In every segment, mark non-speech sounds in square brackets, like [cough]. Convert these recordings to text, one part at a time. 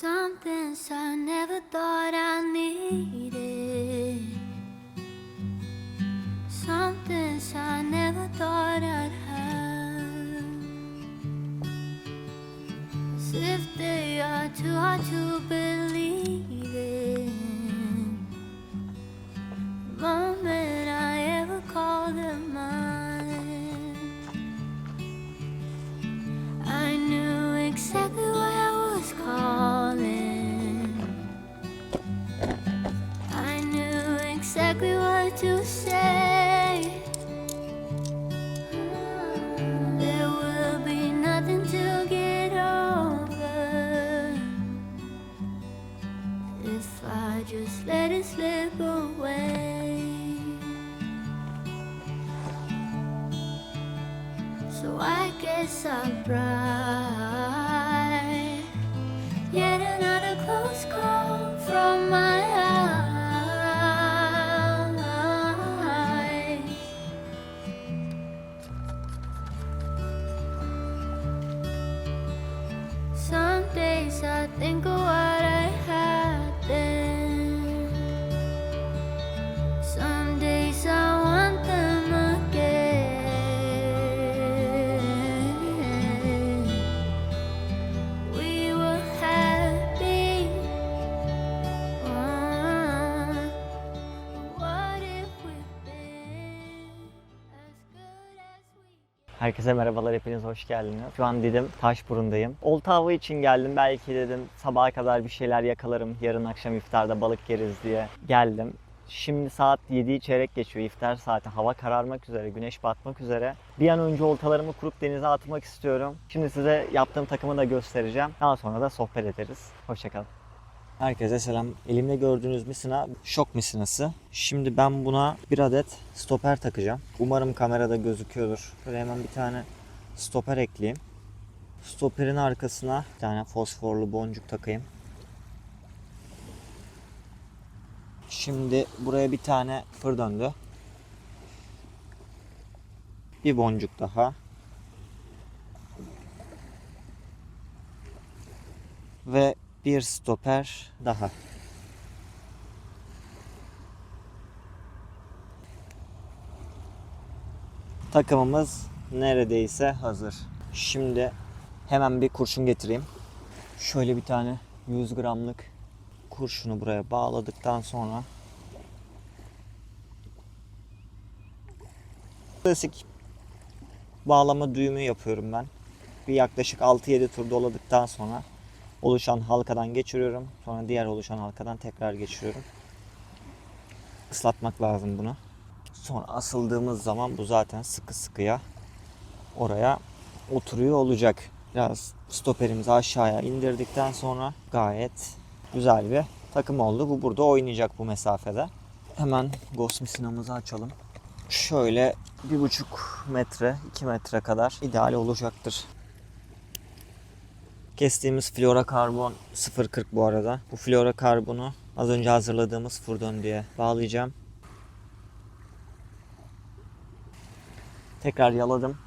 Some things I never thought I needed. Some things I never thought I'd have. As if they are too hard to believe slip away. So I guess I'll try. Herkese merhabalar, hepiniz hoş geldiniz. Şu an dedim Taşburun'dayım. Olta avı için geldim. Belki dedim sabaha kadar bir şeyler yakalarım. Yarın akşam iftarda balık yeriz diye geldim. Şimdi saat 7'yi çeyrek geçiyor iftar saati. Hava kararmak üzere, güneş batmak üzere. Bir an önce oltalarımı kurup denize atmak istiyorum. Şimdi size yaptığım takımı da göstereceğim. Daha sonra da sohbet ederiz. Hoşçakalın. Herkese selam. Elimde gördüğünüz misina şok misinası. Şimdi ben buna bir adet stoper takacağım. Umarım kamerada gözüküyordur. Şöyle hemen bir tane stoper ekleyeyim. Stoperin arkasına bir tane fosforlu boncuk takayım. Şimdi buraya bir tane fır döndü. Bir boncuk daha. Ve bir stoper daha. Takımımız neredeyse hazır. Şimdi hemen bir kurşun getireyim. Şöyle bir tane 100 gramlık kurşunu buraya bağladıktan sonra klasik bağlama düğümü yapıyorum ben. Bir yaklaşık 6-7 tur doladıktan sonra oluşan halkadan geçiriyorum. Sonra diğer oluşan halkadan tekrar geçiriyorum. Islatmak lazım bunu. Sonra asıldığımız zaman bu zaten sıkı sıkıya oraya oturuyor olacak. Biraz stoperimizi aşağıya indirdikten sonra gayet güzel bir takım oldu. Bu burada oynayacak bu mesafede. Hemen Ghost misinamızı açalım. Şöyle bir buçuk metre, iki metre kadar ideal olacaktır. Kestiğimiz flora karbon 0.40 bu arada. Bu flora karbonu az önce hazırladığımız furdon diye bağlayacağım. Tekrar yaladım.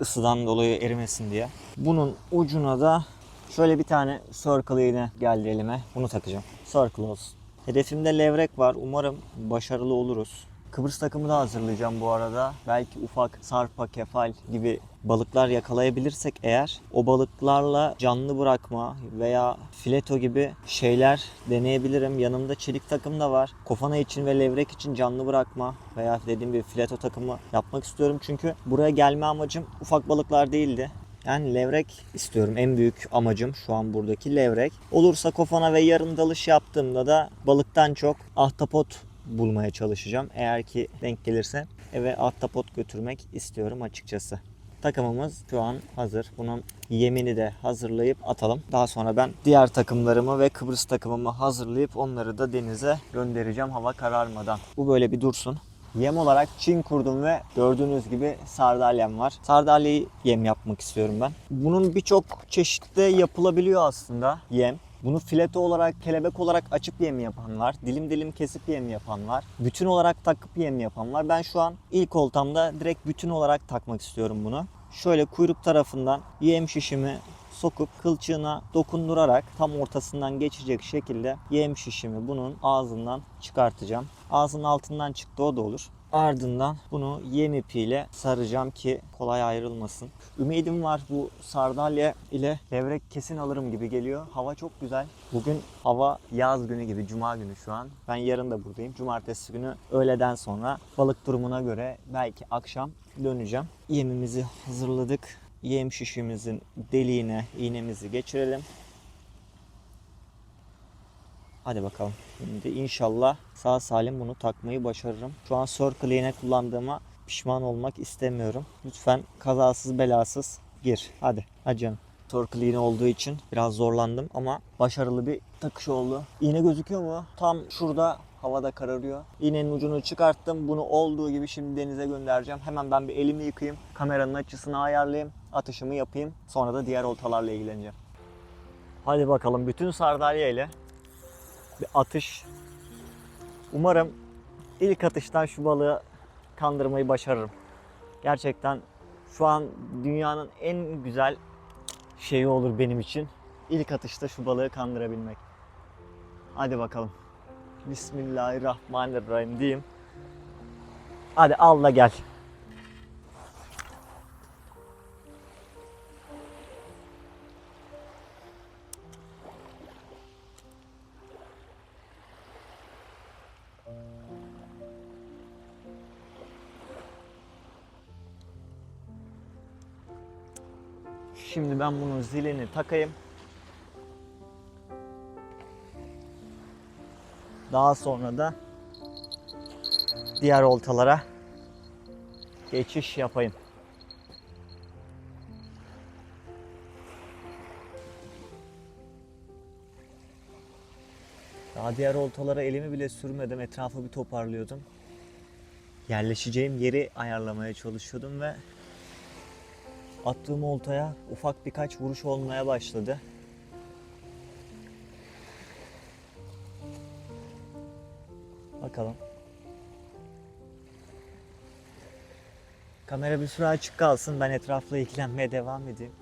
Isıdan dolayı erimesin diye. Bunun ucuna da şöyle bir tane circle iğne geldi elime. Bunu takacağım. Circle olsun. Hedefimde levrek var. Umarım başarılı oluruz. Kıbrıs takımı da hazırlayacağım bu arada. Belki ufak sarpa, kefal gibi balıklar yakalayabilirsek eğer o balıklarla canlı bırakma veya fileto gibi şeyler deneyebilirim. Yanımda çelik takım da var. Kofana için ve levrek için canlı bırakma veya dediğim gibi fileto takımı yapmak istiyorum. Çünkü buraya gelme amacım ufak balıklar değildi. Yani levrek istiyorum. En büyük amacım şu an buradaki levrek. Olursa kofana ve yarım dalış yaptığımda da balıktan çok ahtapot bulmaya çalışacağım. Eğer ki denk gelirse eve ahtapot götürmek istiyorum açıkçası. Takımımız şu an hazır. Bunun yemini de hazırlayıp atalım. Daha sonra ben diğer takımlarımı ve Kıbrıs takımımı hazırlayıp onları da denize göndereceğim hava kararmadan. Bu böyle bir dursun. Yem olarak Çin kurdum ve gördüğünüz gibi sardalyam var. Sardalyayı yem yapmak istiyorum ben. Bunun birçok çeşitte yapılabiliyor aslında yem. Bunu fileto olarak, kelebek olarak açıp yem yapan var. Dilim dilim kesip yem yapan var. Bütün olarak takıp yem yapan var. Ben şu an ilk oltamda direkt bütün olarak takmak istiyorum bunu. Şöyle kuyruk tarafından yem şişimi sokup kılçığına dokundurarak tam ortasından geçecek şekilde yem şişimi bunun ağzından çıkartacağım. Ağzının altından çıktı o da olur. Ardından bunu yem ipiyle saracağım ki kolay ayrılmasın. Ümidim var bu sardalya ile levrek kesin alırım gibi geliyor. Hava çok güzel. Bugün hava yaz günü gibi cuma günü şu an. Ben yarın da buradayım. Cumartesi günü öğleden sonra balık durumuna göre belki akşam döneceğim. Yemimizi hazırladık. Yem şişimizin deliğine iğnemizi geçirelim. Hadi bakalım. Şimdi inşallah sağ salim bunu takmayı başarırım. Şu an circle iğne kullandığıma pişman olmak istemiyorum. Lütfen kazasız belasız gir. Hadi. Hadi canım. Circle iğne olduğu için biraz zorlandım ama başarılı bir takış oldu. İğne gözüküyor mu? Tam şurada havada kararıyor. İğnenin ucunu çıkarttım. Bunu olduğu gibi şimdi denize göndereceğim. Hemen ben bir elimi yıkayayım. Kameranın açısını ayarlayayım. Atışımı yapayım. Sonra da diğer oltalarla ilgileneceğim. Hadi bakalım bütün sardalya ile bir atış. Umarım ilk atıştan şu balığı kandırmayı başarırım. Gerçekten şu an dünyanın en güzel şeyi olur benim için. İlk atışta şu balığı kandırabilmek. Hadi bakalım. Bismillahirrahmanirrahim diyeyim. Hadi al da gel. Şimdi ben bunun zilini takayım. Daha sonra da diğer oltalara geçiş yapayım. Daha diğer oltalara elimi bile sürmedim. Etrafı bir toparlıyordum. Yerleşeceğim yeri ayarlamaya çalışıyordum ve attığım oltaya ufak birkaç vuruş olmaya başladı. Bakalım. Kamera bir süre açık kalsın. Ben etrafla ilgilenmeye devam edeyim.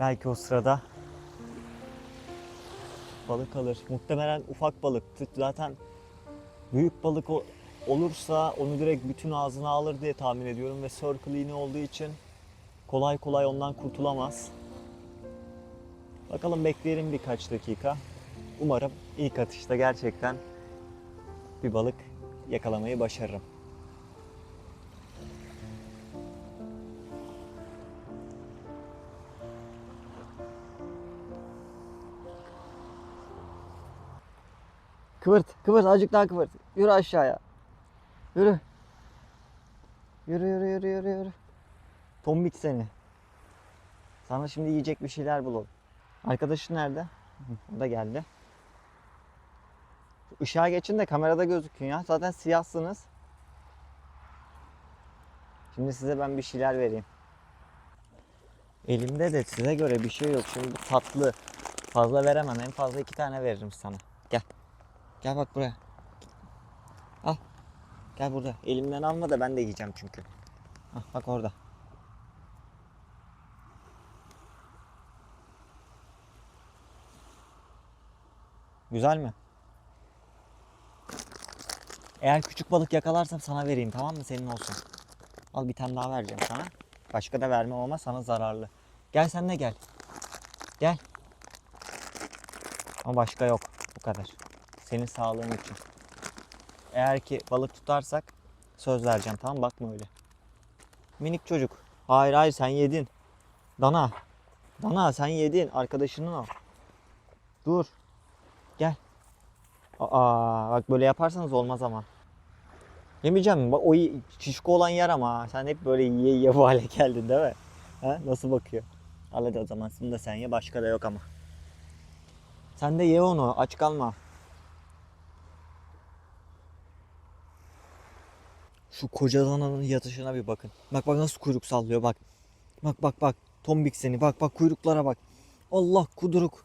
Belki o sırada balık alır. Muhtemelen ufak balıktı. Zaten büyük balık olursa onu direkt bütün ağzına alır diye tahmin ediyorum ve circle iğne olduğu için kolay kolay ondan kurtulamaz. Bakalım bekleyelim birkaç dakika. Umarım ilk atışta gerçekten bir balık yakalamayı başarırım. Kıvırt, kıvırt, azıcık daha kıvırt. Yürü aşağıya. Yürü. Yürü, yürü, yürü, yürü, yürü. Tombik seni. Sana şimdi yiyecek bir şeyler bulalım. Arkadaşın nerede? O da geldi. Işığa geçin de kamerada gözükün ya. Zaten siyahsınız. Şimdi size ben bir şeyler vereyim. Elimde de size göre bir şey yok. Şimdi tatlı. Fazla veremem. En fazla iki tane veririm sana. Gel. Gel bak buraya. Al. Gel burada. Elimden alma da ben de yiyeceğim çünkü. Hah, bak orada. Güzel mi? Eğer küçük balık yakalarsam sana vereyim tamam mı? Senin olsun. Al bir tane daha vereceğim sana. Başka da vermem ama sana zararlı. Gel sen de gel. Gel. Ama başka yok. Bu kadar. Senin sağlığın için. Eğer ki balık tutarsak söz vereceğim tamam? Bakma öyle. Minik çocuk. Hayır hayır sen yedin. Dana. Dana sen yedin. Arkadaşının al. Dur. Gel. Aa bak böyle yaparsanız olmaz ama. Yemeyeceğim? Bak o şişko olan yer ama. Sen hep böyle yiye yiye bu hale geldin değil mi? Ha? Nasıl bakıyor? Al hadi o zaman. Bunu da sen ye. Başka da yok ama. Sen de ye onu. Aç kalma. Şu koca dananın yatışına bir bakın. Bak bak nasıl kuyruk sallıyor bak. Bak bak bak. Tombik seni. Bak bak kuyruklara bak. Allah kuduruk.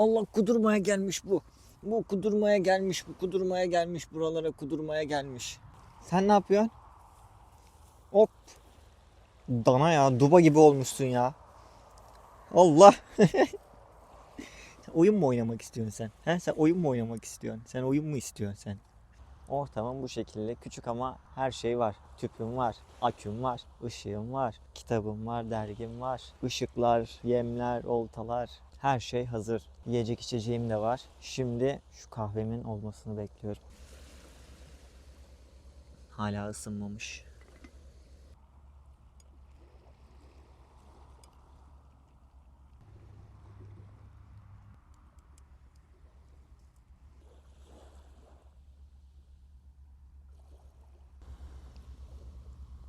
Allah kudurmaya gelmiş bu. Bu kudurmaya gelmiş, bu kudurmaya gelmiş, buralara kudurmaya gelmiş. Sen ne yapıyorsun? Hop. Dana ya, duba gibi olmuşsun ya. Allah. [laughs] Oyun mu oynamak istiyorsun sen? He? Sen oyun mu oynamak istiyorsun? Sen oyun mu istiyorsun sen? Ortamım bu şekilde. Küçük ama her şey var. Tüpüm var, aküm var, ışığım var, kitabım var, dergim var, ışıklar, yemler, oltalar. Her şey hazır. Yiyecek içeceğim de var. Şimdi şu kahvemin olmasını bekliyorum. Hala ısınmamış.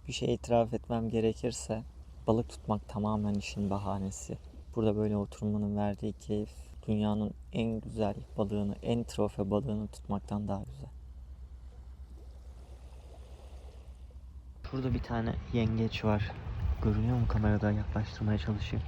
Bir şey itiraf etmem gerekirse balık tutmak tamamen işin bahanesi. Burada böyle oturmanın verdiği keyif dünyanın en güzel balığını, en trofe balığını tutmaktan daha güzel. Şurada bir tane yengeç var. Görünüyor mu kamerada yaklaştırmaya çalışayım.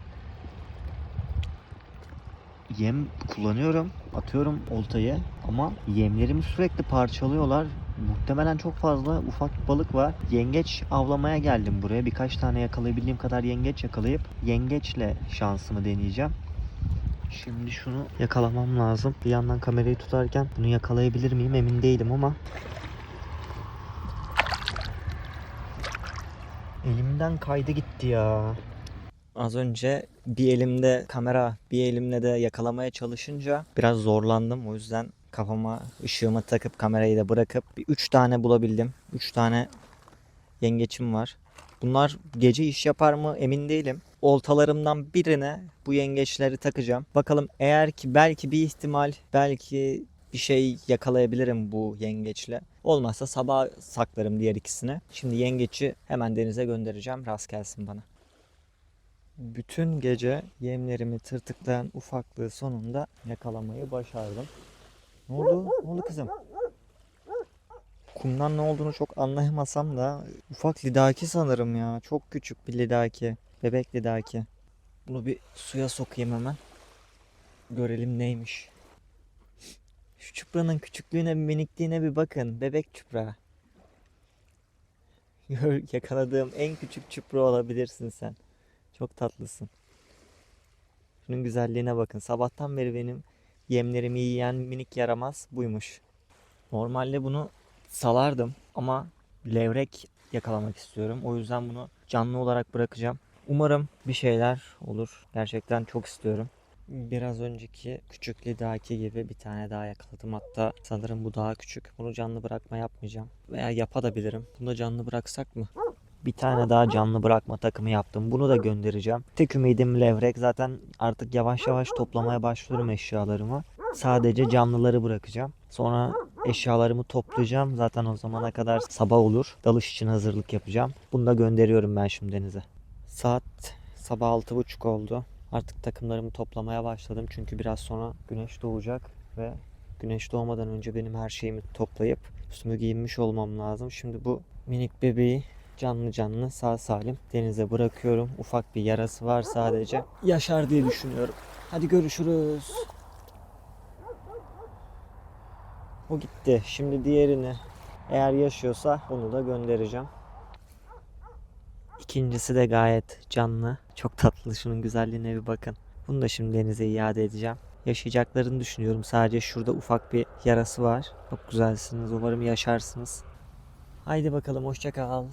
Yem kullanıyorum, atıyorum oltayı ama yemlerimi sürekli parçalıyorlar. Muhtemelen çok fazla ufak balık var. Yengeç avlamaya geldim buraya. Birkaç tane yakalayabildiğim kadar yengeç yakalayıp yengeçle şansımı deneyeceğim. Şimdi şunu yakalamam lazım. Bir yandan kamerayı tutarken bunu yakalayabilir miyim emin değilim ama Elimden kaydı gitti ya. Az önce bir elimde kamera, bir elimle de yakalamaya çalışınca biraz zorlandım. O yüzden kafama ışığımı takıp kamerayı da bırakıp bir üç tane bulabildim. Üç tane yengeçim var. Bunlar gece iş yapar mı emin değilim. Oltalarımdan birine bu yengeçleri takacağım. Bakalım eğer ki belki bir ihtimal belki bir şey yakalayabilirim bu yengeçle. Olmazsa sabah saklarım diğer ikisine. Şimdi yengeçi hemen denize göndereceğim. Rast gelsin bana. Bütün gece yemlerimi tırtıklayan ufaklığı sonunda yakalamayı başardım. Ne oldu? Ne oldu kızım? Kumdan ne olduğunu çok anlayamasam da ufak lidaki sanırım ya. Çok küçük bir lidaki. Bebek lidaki. Bunu bir suya sokayım hemen. Görelim neymiş. Şu çupranın küçüklüğüne, minikliğine bir bakın. Bebek çupra. Yakaladığım en küçük çupra olabilirsin sen. Çok tatlısın. Şunun güzelliğine bakın. Sabahtan beri benim yemlerimi yiyen minik yaramaz buymuş. Normalde bunu salardım ama levrek yakalamak istiyorum. O yüzden bunu canlı olarak bırakacağım. Umarım bir şeyler olur. Gerçekten çok istiyorum. Biraz önceki küçük lidaki gibi bir tane daha yakaladım. Hatta sanırım bu daha küçük. Bunu canlı bırakma yapmayacağım. Veya yapabilirim. Bunu da canlı bıraksak mı? Bir tane daha canlı bırakma takımı yaptım. Bunu da göndereceğim. Tek ümidim levrek. Zaten artık yavaş yavaş toplamaya başlıyorum eşyalarımı. Sadece canlıları bırakacağım. Sonra eşyalarımı toplayacağım. Zaten o zamana kadar sabah olur. Dalış için hazırlık yapacağım. Bunu da gönderiyorum ben şimdi denize. Saat sabah 6.30 oldu. Artık takımlarımı toplamaya başladım. Çünkü biraz sonra güneş doğacak ve güneş doğmadan önce benim her şeyimi toplayıp üstümü giyinmiş olmam lazım. Şimdi bu minik bebeği canlı canlı sağ salim denize bırakıyorum. Ufak bir yarası var sadece. Yaşar diye düşünüyorum. Hadi görüşürüz. O gitti. Şimdi diğerini eğer yaşıyorsa onu da göndereceğim. İkincisi de gayet canlı. Çok tatlı. Şunun güzelliğine bir bakın. Bunu da şimdi denize iade edeceğim. Yaşayacaklarını düşünüyorum. Sadece şurada ufak bir yarası var. Çok güzelsiniz. Umarım yaşarsınız. Haydi bakalım hoşça kal.